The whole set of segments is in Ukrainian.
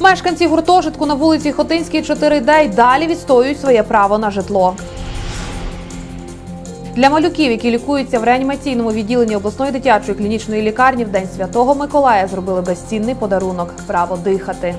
Мешканці гуртожитку на вулиці Хотинській 4D й далі відстоюють своє право на житло. Для малюків, які лікуються в реанімаційному відділенні обласної дитячої клінічної лікарні в День Святого Миколая зробили безцінний подарунок право дихати.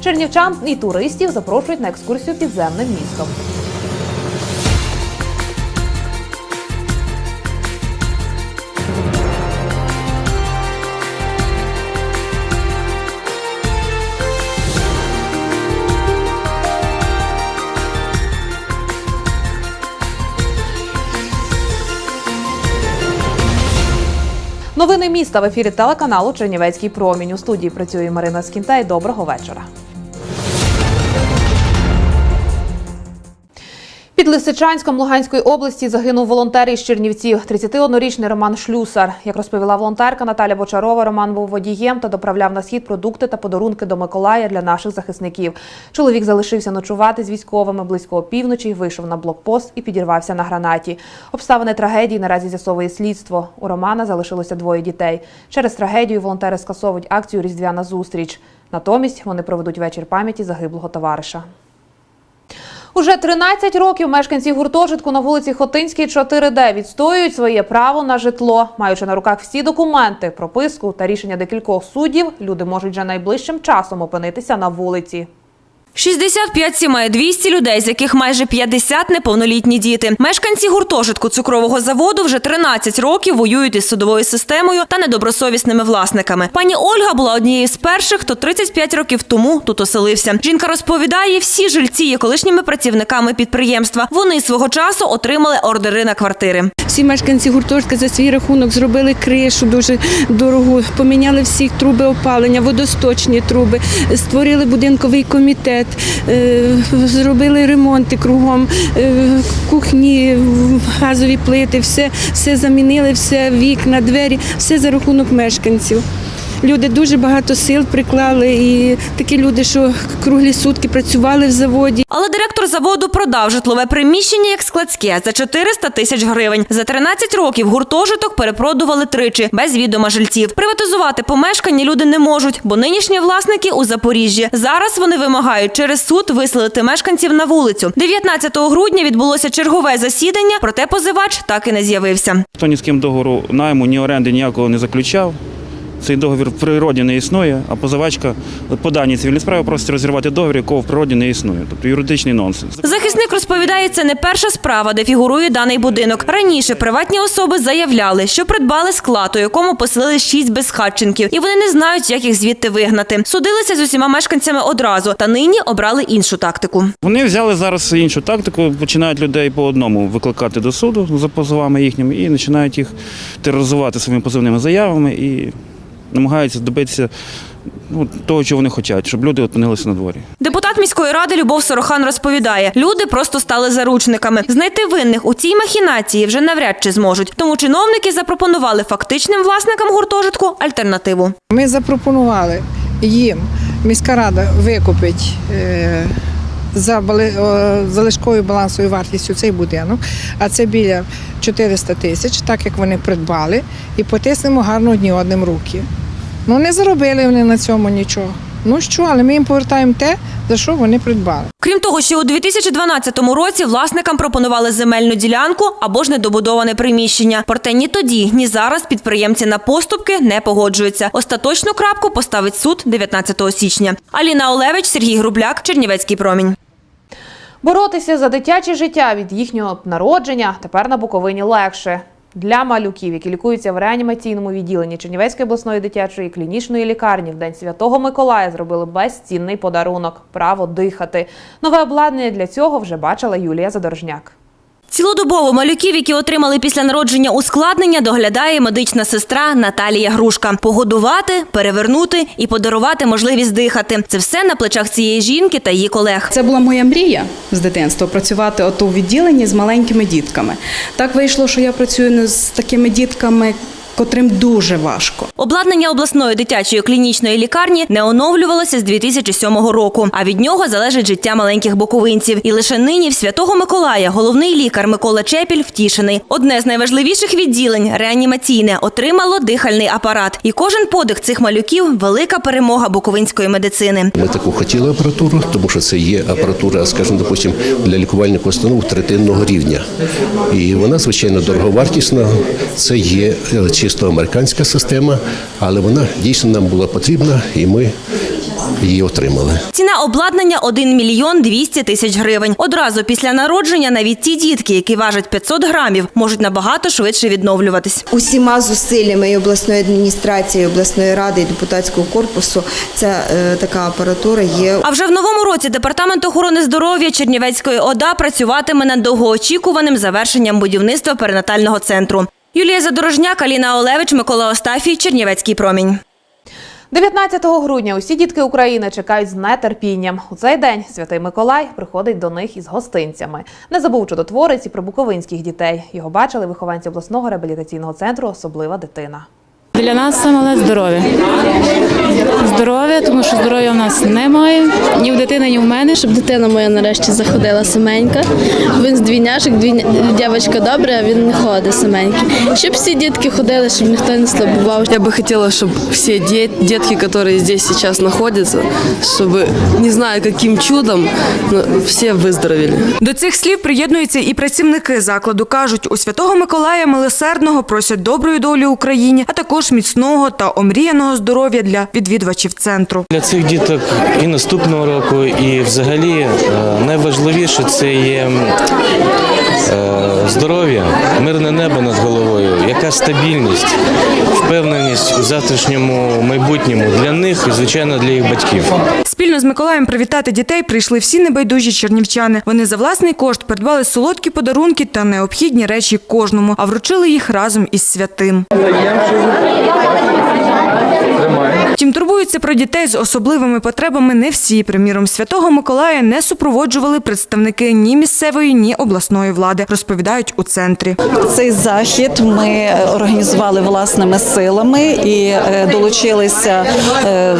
Чернівчан і туристів запрошують на екскурсію підземним містом. Новини міста в ефірі телеканалу Чернівецький промінь. У студії працює Марина Скінтай. Доброго вечора. Під Лисичанськом Луганської області загинув волонтер із Чернівців, 31-річний Роман Шлюсар. Як розповіла волонтерка Наталя Бочарова, Роман був водієм та доправляв на схід продукти та подарунки до Миколая для наших захисників. Чоловік залишився ночувати з військовими близько опівночі, вийшов на блокпост і підірвався на гранаті. Обставини трагедії наразі з'ясовує слідство. У Романа залишилося двоє дітей. Через трагедію волонтери скасовують акцію Різдвяна зустріч. Натомість вони проведуть вечір пам'яті загиблого товариша. Уже 13 років мешканці гуртожитку на вулиці Хотинській 4D відстоюють своє право на житло. Маючи на руках всі документи, прописку та рішення декількох суддів, люди можуть вже найближчим часом опинитися на вулиці. 65 сімей, 200 людей, з яких майже 50 неповнолітні діти. Мешканці гуртожитку цукрового заводу вже 13 років воюють із судовою системою та недобросовісними власниками. Пані Ольга була однією з перших, хто 35 років тому тут оселився. Жінка розповідає, всі жильці є колишніми працівниками підприємства. Вони свого часу отримали ордери на квартири. Всі мешканці гуртожитка за свій рахунок зробили кришу дуже дорогу, поміняли всі труби опалення, водосточні труби, створили будинковий комітет, е, зробили ремонти кругом, е, кухні, газові плити, все, все замінили, все вікна, двері, все за рахунок мешканців. Люди дуже багато сил приклали, і такі люди, що круглі сутки працювали в заводі. Але директор заводу продав житлове приміщення як складське за 400 тисяч гривень. За 13 років гуртожиток перепродували тричі без відома жильців. Приватизувати помешкання люди не можуть, бо нинішні власники у Запоріжжі. Зараз вони вимагають через суд виселити мешканців на вулицю. 19 грудня відбулося чергове засідання, проте позивач так і не з'явився. Хто ні з ким договору найму, ні оренди ніякого не заключав. Цей договір в природі не існує, а позивачка по даній цивільній справі просить розірвати договір, якого в природі не існує. Тобто юридичний нонсенс. Захисник розповідає, це не перша справа, де фігурує даний будинок. Раніше приватні особи заявляли, що придбали склад, у якому поселили шість безхатченків, і вони не знають, як їх звідти вигнати. Судилися з усіма мешканцями одразу, та нині обрали іншу тактику. Вони взяли зараз іншу тактику, починають людей по одному викликати до суду за позовами їхніми і починають їх тероризувати своїми позивними заявами і намагаються добитися ну, того, чого вони хочуть, щоб люди опинилися на дворі. Депутат міської ради Любов Сорохан розповідає, люди просто стали заручниками. Знайти винних у цій махінації вже навряд чи зможуть. Тому чиновники запропонували фактичним власникам гуртожитку альтернативу. Ми запропонували їм, міська рада викупить е, за залишковою балансовою вартістю цей будинок, а це біля 400 тисяч, так як вони придбали, і потиснемо гарно одні одним руки. Ну не заробили вони на цьому нічого. Ну що, але ми їм повертаємо те, за що вони придбали. Крім того, ще у 2012 році власникам пропонували земельну ділянку або ж недобудоване приміщення. Проте ні тоді, ні зараз підприємці на поступки не погоджуються. Остаточну крапку поставить суд 19 січня. Аліна Олевич, Сергій Грубляк, Чернівецький промінь. Боротися за дитяче життя від їхнього народження тепер на Буковині легше. Для малюків, які лікуються в реанімаційному відділенні Чернівецької обласної дитячої клінічної лікарні в День Святого Миколая зробили безцінний подарунок право дихати. Нове обладнання для цього вже бачила Юлія Задорожняк. Цілодобово малюків, які отримали після народження ускладнення, доглядає медична сестра Наталія Грушка. Погодувати, перевернути і подарувати можливість дихати. Це все на плечах цієї жінки та її колег. Це була моя мрія з дитинства працювати ото у відділенні з маленькими дітками. Так вийшло, що я працюю не з такими дітками котрим дуже важко. Обладнання обласної дитячої клінічної лікарні не оновлювалося з 2007 року, а від нього залежить життя маленьких буковинців. І лише нині в Святого Миколая головний лікар Микола Чепіль втішений. Одне з найважливіших відділень реанімаційне отримало дихальний апарат. І кожен подих цих малюків велика перемога буковинської медицини. Ми таку хотіли апаратуру, тому що це є апаратура, скажімо, допустим, для лікувальних установ третинного рівня. І вона, звичайно, дороговартісна. Це є е, чисто американська система, але вона дійсно нам була потрібна, і ми її отримали. Ціна обладнання 1 мільйон 200 тисяч гривень. Одразу після народження навіть ті дітки, які важать 500 грамів, можуть набагато швидше відновлюватись. Усіма зусиллями і обласної адміністрації, і обласної ради і депутатського корпусу ця е, така апаратура є А вже в новому році департамент охорони здоров'я Чернівецької ОДА працюватиме над довгоочікуваним завершенням будівництва перинатального центру. Юлія Задорожняк, Аліна Олевич, Микола Остафій, Чернівецький промінь. 19 грудня усі дітки України чекають з нетерпінням. У цей день святий Миколай приходить до них із гостинцями. Не забув чудотворець і про буковинських дітей. Його бачили вихованці обласного реабілітаційного центру Особлива дитина Для нас саме головне здоров'я. Здоров'я, тому що здоров'я в нас немає ні в дитини, ні в мене. щоб дитина моя нарешті заходила саменька. Він з двійняшок, двійня... дівчинка добра, а він не ходить саменький. Щоб всі дітки ходили, щоб ніхто не слабував. Я бы хотела, чтобы все де- детки, которые здесь сейчас находятся, чтобы, не знаю, каким чудом, но все выздоровели. До цих слів приєднуються і працівники закладу. Кажуть, у Святого Миколая милосердного просять доброї долі Україні, а також міцного та омріяного здоров'я для відвідувачів центру. Для цих діток і наступного року, і взагалі е, найважливіше це є здоров'я, мирне небо над головою, яка стабільність, впевненість у завтрашньому майбутньому для них і, звичайно, для їх батьків. Спільно з Миколаєм привітати дітей прийшли всі небайдужі чернівчани. Вони за власний кошт придбали солодкі подарунки та необхідні речі кожному, а вручили їх разом із святим. Втім, турбуються про дітей з особливими потребами не всі. Приміром, святого Миколая не супроводжували представники ні місцевої, ні обласної влади, розповідають у центрі. Цей захід ми організували власними силами і е, долучилися е,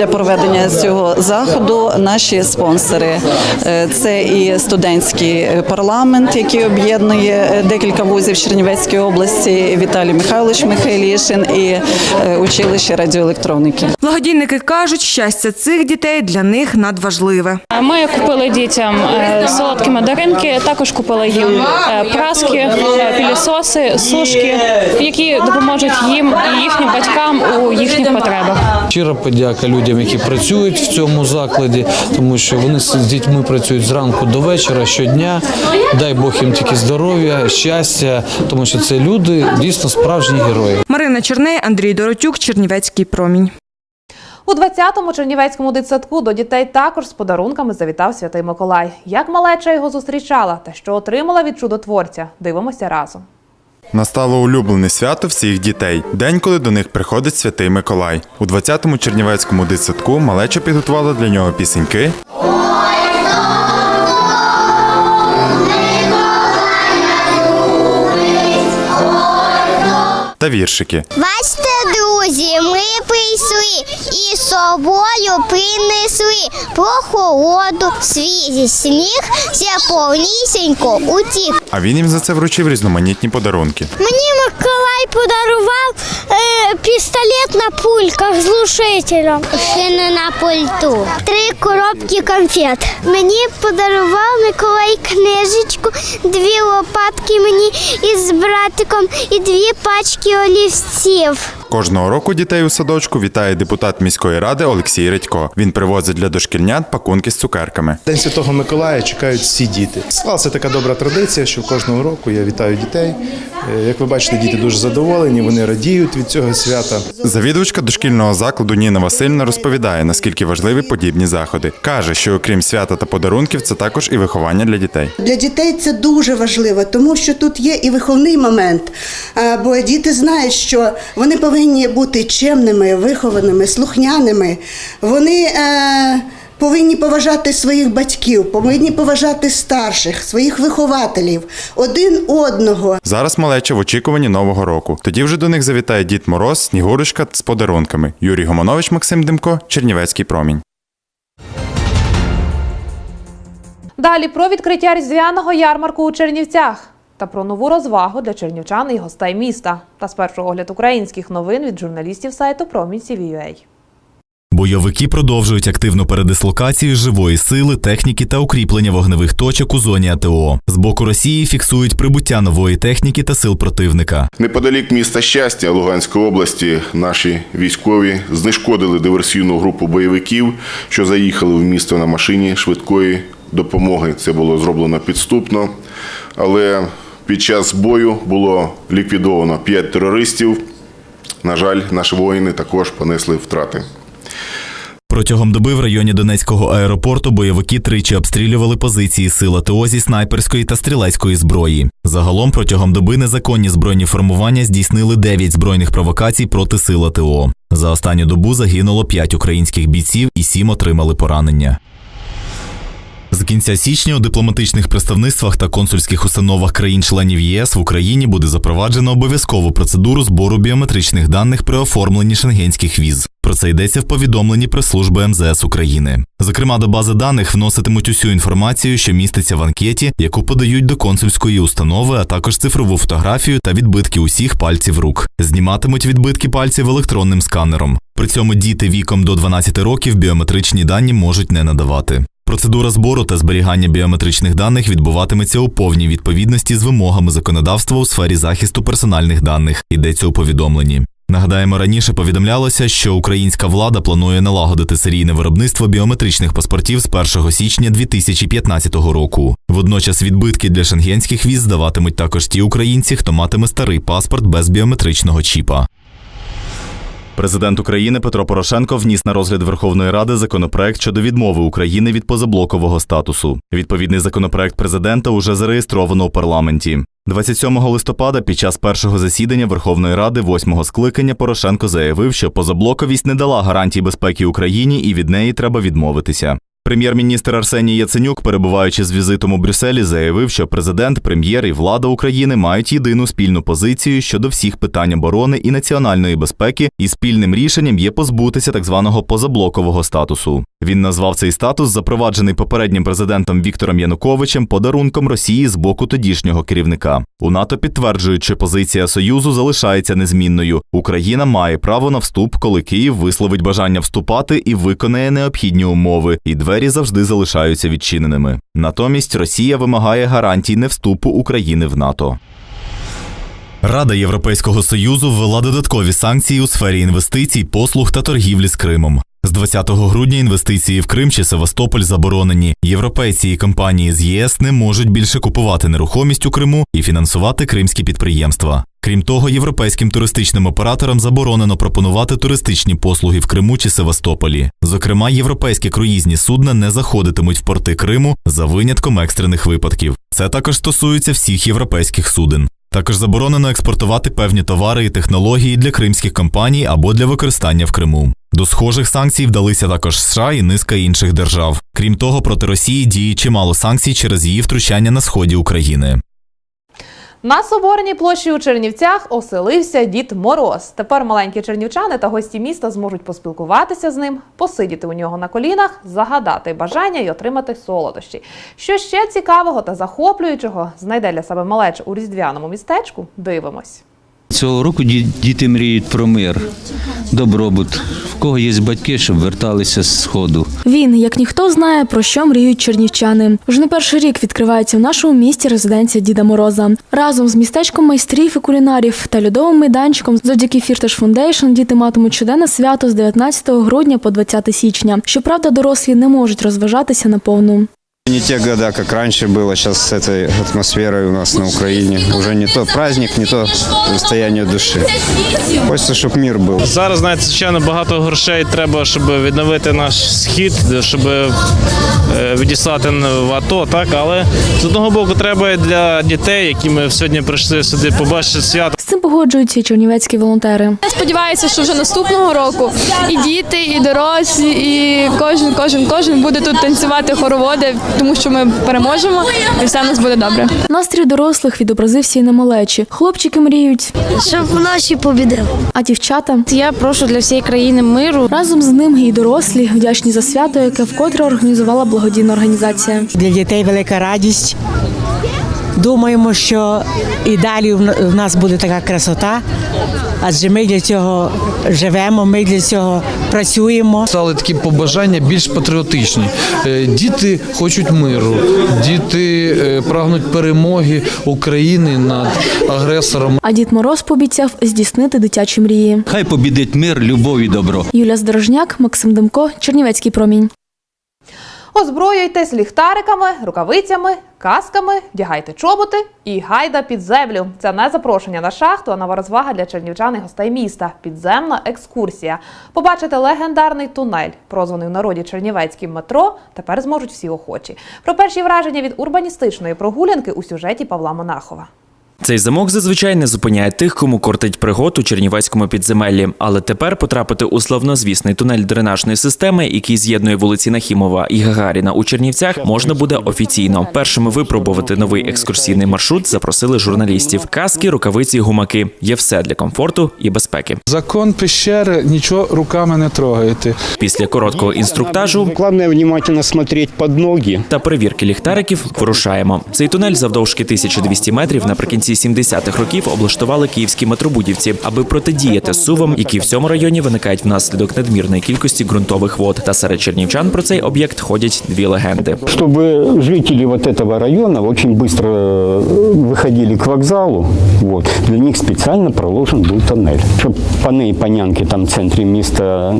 до проведення цього заходу наші спонсори. Е, Це і студентський парламент, який об'єднує декілька вузів Чернівецької області. Віталій Михайлович Михайлішин і училище радіоелектроніки. Благодійники кажуть, щастя цих дітей для них надважливе. Ми купили дітям е, солодкі мандаринки, також купили їм е, праски, е, пілісоси, сушки, які допоможуть їм і їхнім батькам у їхніх потребах. Щира подяка людям, які працюють в цьому закладі, тому що вони з дітьми працюють зранку до вечора щодня. Дай Бог їм тільки здоров'я, щастя, тому що це люди дійсно справжні герої. Марина Черней, Андрій Доротюк, Чернівецький промінь. У 20-му Чернівецькому дитсадку до дітей також з подарунками завітав святий Миколай. Як малеча його зустрічала та що отримала від чудотворця? Дивимося разом. Настало улюблене свято всіх дітей день, коли до них приходить святий Миколай. У 20-му Чернівецькому дитсадку малеча підготувала для нього пісеньки. Та віршики. Бачите, друзі, ми прийшли і з собою принесли прохолоду, свіжий сніг, все повнісінько утік. А він їм за це вручив різноманітні подарунки. Мені Миколай подарував е, пістолет на пульках з глушителем. Шини на пульту. Три коробки конфет. Мені подарував Миколай книжечку, дві лопатки мені із братиком і дві пачки олівців. Кожного року дітей у садочку вітає депутат міської ради Олексій Редько. Він привозить для дошкільнят пакунки з цукерками. День Святого Миколая чекають всі діти. Склалася така добра традиція, що кожного року я вітаю дітей. Е, Як ви бачите, діти дуже задоволені, вони радіють від цього свята. Завідувачка дошкільного закладу Ніна Васильівна розповідає, наскільки важливі подібні заходи. Каже, що окрім свята та подарунків, це також і виховання для дітей. Для дітей це дуже важливо, тому що тут є і виховний момент. Бо діти знають, що вони повинні бути чемними, вихованими, слухняними. Вони е, повинні поважати своїх батьків, повинні поважати старших, своїх вихователів, один одного. Зараз малеча в очікуванні нового року. Тоді вже до них завітає Дід Мороз, Снігурочка з подарунками. Юрій Гомонович, Максим Демко, Чернівецький промінь. Далі про відкриття різдвяного ярмарку у Чернівцях та про нову розвагу для чернівчан і гостей міста. Та спершу огляд українських новин від журналістів сайту Промінь.CVUA. Бойовики продовжують активну передислокацію живої сили, техніки та укріплення вогневих точок у зоні АТО. З боку Росії фіксують прибуття нової техніки та сил противника. Неподалік міста Щастя Луганської області наші військові знешкодили диверсійну групу бойовиків, що заїхали в місто на машині швидкої допомоги. Це було зроблено підступно, але під час бою було ліквідовано 5 терористів. На жаль, наші воїни також понесли втрати. Протягом доби в районі Донецького аеропорту бойовики тричі обстрілювали позиції сил АТО зі снайперської та стрілецької зброї. Загалом протягом доби незаконні збройні формування здійснили 9 збройних провокацій проти сил АТО. За останню добу загинуло 5 українських бійців і 7 отримали поранення. З кінця січня у дипломатичних представництвах та консульських установах країн-членів ЄС в Україні буде запроваджено обов'язкову процедуру збору біометричних даних при оформленні шенгенських віз. Про це йдеться в повідомленні прес-служби МЗС України. Зокрема, до бази даних вноситимуть усю інформацію, що міститься в анкеті, яку подають до консульської установи, а також цифрову фотографію та відбитки усіх пальців рук. Зніматимуть відбитки пальців електронним сканером. При цьому діти віком до 12 років біометричні дані можуть не надавати. Процедура збору та зберігання біометричних даних відбуватиметься у повній відповідності з вимогами законодавства у сфері захисту персональних даних. Йдеться у повідомленні. Нагадаємо, раніше повідомлялося, що українська влада планує налагодити серійне виробництво біометричних паспортів з 1 січня 2015 року. Водночас відбитки для шенгенських віз здаватимуть також ті українці, хто матиме старий паспорт без біометричного чіпа. Президент України Петро Порошенко вніс на розгляд Верховної Ради законопроект щодо відмови України від позаблокового статусу. Відповідний законопроект президента уже зареєстровано у парламенті. 27 листопада під час першого засідання Верховної Ради восьмого скликання Порошенко заявив, що позаблоковість не дала гарантій безпеки Україні і від неї треба відмовитися. Прем'єр-міністр Арсеній Яценюк, перебуваючи з візитом у Брюсселі, заявив, що президент, прем'єр і влада України мають єдину спільну позицію щодо всіх питань оборони і національної безпеки, і спільним рішенням є позбутися так званого позаблокового статусу. Він назвав цей статус, запроваджений попереднім президентом Віктором Януковичем, подарунком Росії з боку тодішнього керівника. У НАТО підтверджують, що позиція Союзу залишається незмінною. Україна має право на вступ, коли Київ висловить бажання вступати і виконає необхідні умови, і двері завжди залишаються відчиненими. Натомість Росія вимагає гарантій невступу України в НАТО. Рада Європейського Союзу ввела додаткові санкції у сфері інвестицій, послуг та торгівлі з Кримом. З 20 грудня інвестиції в Крим чи Севастополь заборонені. Європейці і компанії з ЄС не можуть більше купувати нерухомість у Криму і фінансувати кримські підприємства. Крім того, європейським туристичним операторам заборонено пропонувати туристичні послуги в Криму чи Севастополі. Зокрема, європейські круїзні судна не заходитимуть в порти Криму за винятком екстрених випадків. Це також стосується всіх європейських суден. Також заборонено експортувати певні товари і технології для кримських компаній або для використання в Криму. До схожих санкцій вдалися також США і низка інших держав. Крім того, проти Росії діє чимало санкцій через її втручання на сході України. На Соборній площі у Чернівцях оселився Дід Мороз. Тепер маленькі чернівчани та гості міста зможуть поспілкуватися з ним, посидіти у нього на колінах, загадати бажання і отримати солодощі. Що ще цікавого та захоплюючого знайде для себе малеч у різдвяному містечку? Дивимось. Цього року ді- діти мріють про мир, добробут. В кого є батьки, щоб верталися з сходу. Він, як ніхто, знає, про що мріють чернівчани. Вже не перший рік відкривається в нашому місті резиденція Діда Мороза. Разом з містечком майстрів і кулінарів та льодовим майданчиком завдяки Фірташ Фундейшн діти матимуть щоденне свято з 19 грудня по 20 січня. Щоправда, дорослі не можуть розважатися наповну. Не те года, как раньше было, сейчас с этой атмосферой у нас на Украине. Уже не то праздник, не то состояние души. Хочется, чтобы мир был. Зараз, знаєте, звичайно, багато грошей треба, щоб відновити наш схід, щоб е, відіслати в АТО, так? Але з одного боку треба і для дітей, які ми сьогодні прийшли сюди побачити свято. З цим погоджуються і чернівецькі волонтери. Я сподіваюся, що вже наступного року і діти, і дорослі, і кожен, кожен, кожен буде тут танцювати хороводи, тому що ми переможемо і все в нас буде добре. Настрій дорослих відобразився і на малечі. Хлопчики мріють, Щоб наші побідили. а дівчата Я прошу для всієї країни миру. разом з ним і дорослі вдячні за свято, яке вкотре організувала благодійна організація. Для дітей велика радість. Думаємо, що і далі в нас буде така красота, адже ми для цього живемо, ми для цього працюємо. Стали такі побажання більш патріотичні. Е, Діти хочуть миру, діти е, прагнуть перемоги України над агресором. А Дід Мороз пообіцяв здійснити дитячі мрії. Хай побідить мир, любов і добро. Юля Здорожняк, Максим Демко, Чернівецький промінь. Озброюйтесь ліхтариками, рукавицями, касками, вдягайте чоботи і гайда під землю. Це не запрошення на шахту, а нова розвага для чернівчан і гостей міста. Підземна екскурсія. Побачити легендарний тунель, прозваний в народі Чернівецьким метро. Тепер зможуть всі охочі. Про перші враження від урбаністичної прогулянки у сюжеті Павла Монахова. Цей замок зазвичай не зупиняє тих, кому кортить пригод у чернівецькому підземеллі. Але тепер потрапити у славнозвісний тунель дренажної системи, який з'єднує вулиці Нахімова і Гагаріна у Чернівцях, можна буде офіційно. Першими випробувати новий екскурсійний маршрут запросили журналістів. Каски, рукавиці, гумаки є все для комфорту і безпеки. Закон пещери нічого руками не трогаєте. Після короткого інструктажу Главное внимательно смотреть под ноги. та перевірки ліхтариків вирушаємо. Цей тунель завдовжки 1200 метрів наприкінці 70-х років облаштували київські метробудівці, аби протидіяти сувам, які в цьому районі виникають внаслідок надмірної кількості ґрунтових вод. Та серед чернівчан про цей об'єкт ходять дві легенди. Чтобы жители вот этого района очень быстро э, выходили к вокзалу, вот, для них специально проложен был тоннель. Щоб пани і панянки там в центрі міста е,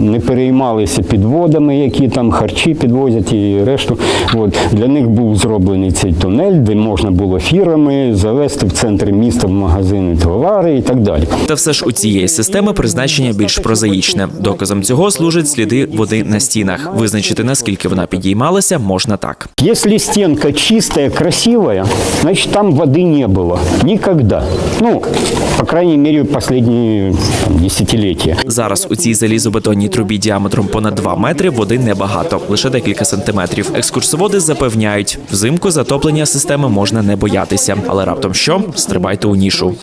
не переймалися підводами, які там харчі підвозять і решту. От, для них був зроблений цей тунель, де можна було фірами завести в центр міста в магазини товари і так далі. Та все ж у цієї системи призначення більш прозаїчне. Доказом цього служать сліди води на стінах. Визначити наскільки вона підіймалася, можна так. Если стенка чистая, красивая, значит там воды не было. Никогда. Ну, по крайней мере, последние там, десятилетия. Зараз у цій залізобетонній трубі діаметром понад 2 метри води небагато, лише декілька сантиметрів. Екскурсоводи запевняють, взимку затоплення системи можна не боятися, але раптом що стрибайте у нішу.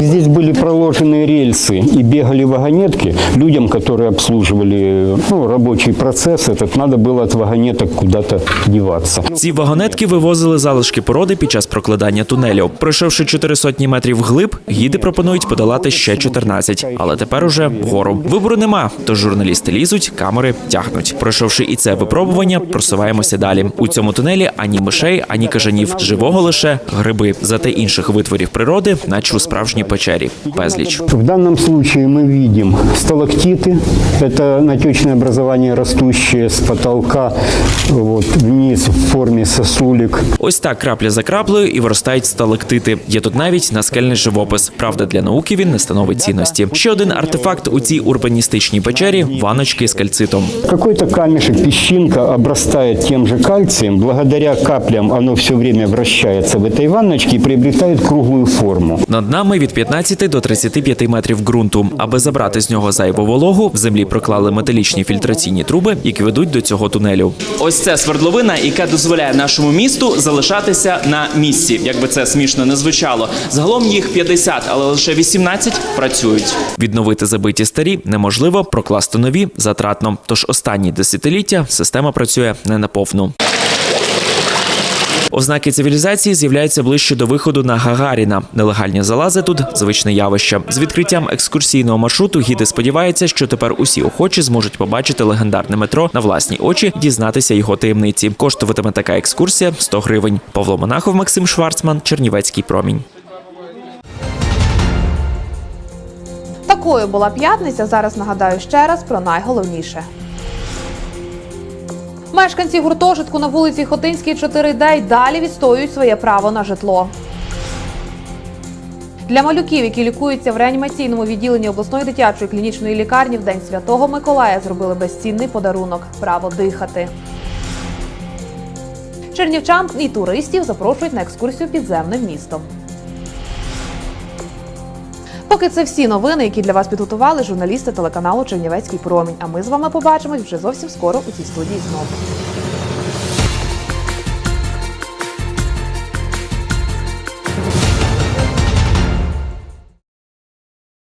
Здесь были проложены рельсы и бегали вагонетки. Людям, которые обслуживали ну, рабочий процесс, этот надо было от вагонеток куда-то деваться. Ці вагонетки вивозили залишки породи під час прокладання тунелю. Пройшовши чотири сотні метрів вглиб, гіди пропонують подолати ще 14, але тепер уже вгору. Вибору нема, тож журналісти лізуть, камери тягнуть. Пройшовши і це випробування, просуваємося далі. У цьому тунелі ані мишей, ані кажанів. Живого лише гриби. Зате інших витворів природи, наче у справжній печері. Безліч. В данном случае мы видим сталактиты. Это натечное образование, растущее с потолка вот, вниз в форме сосулек. Ось так крапля за краплею і виростають сталактити. Є тут навіть наскельний живопис. Правда, для науки він не становить цінності. Ще один артефакт у цій урбаністичній печері ваночки з кальцитом. Какой-то камешек, песчинка обрастает тем же кальцием. Благодаря каплям оно все время вращается в этой ванночке и приобретает круглую форму. Над нами від 15 до 35 метрів ґрунту. Аби забрати з нього зайву вологу, в землі проклали металічні фільтраційні труби, які ведуть до цього тунелю. Ось це свердловина, яка дозволяє нашому місту залишатися на місці. Якби це смішно не звучало. Загалом їх 50, але лише 18 працюють. Відновити забиті старі неможливо, прокласти нові затратно. Тож останні десятиліття система працює не наповну. Ознаки цивілізації з'являються ближче до виходу на Гагаріна. Нелегальні залази тут звичне явище. З відкриттям екскурсійного маршруту гіди сподіваються, що тепер усі охочі зможуть побачити легендарне метро на власні очі, дізнатися його таємниці. Коштуватиме така екскурсія 100 гривень. Павло Монахов, Максим Шварцман, Чернівецький промінь. Такою була п'ятниця. Зараз нагадаю ще раз про найголовніше. Мешканці гуртожитку на вулиці Хотинській 4D й далі відстоюють своє право на житло. Для малюків, які лікуються в реанімаційному відділенні обласної дитячої клінічної лікарні в День Святого Миколая зробили безцінний подарунок право дихати. Чернівчан і туристів запрошують на екскурсію підземним містом. Поки це всі новини, які для вас підготували журналісти телеканалу Чернівецький промінь. А ми з вами побачимось вже зовсім скоро у цій студії знову.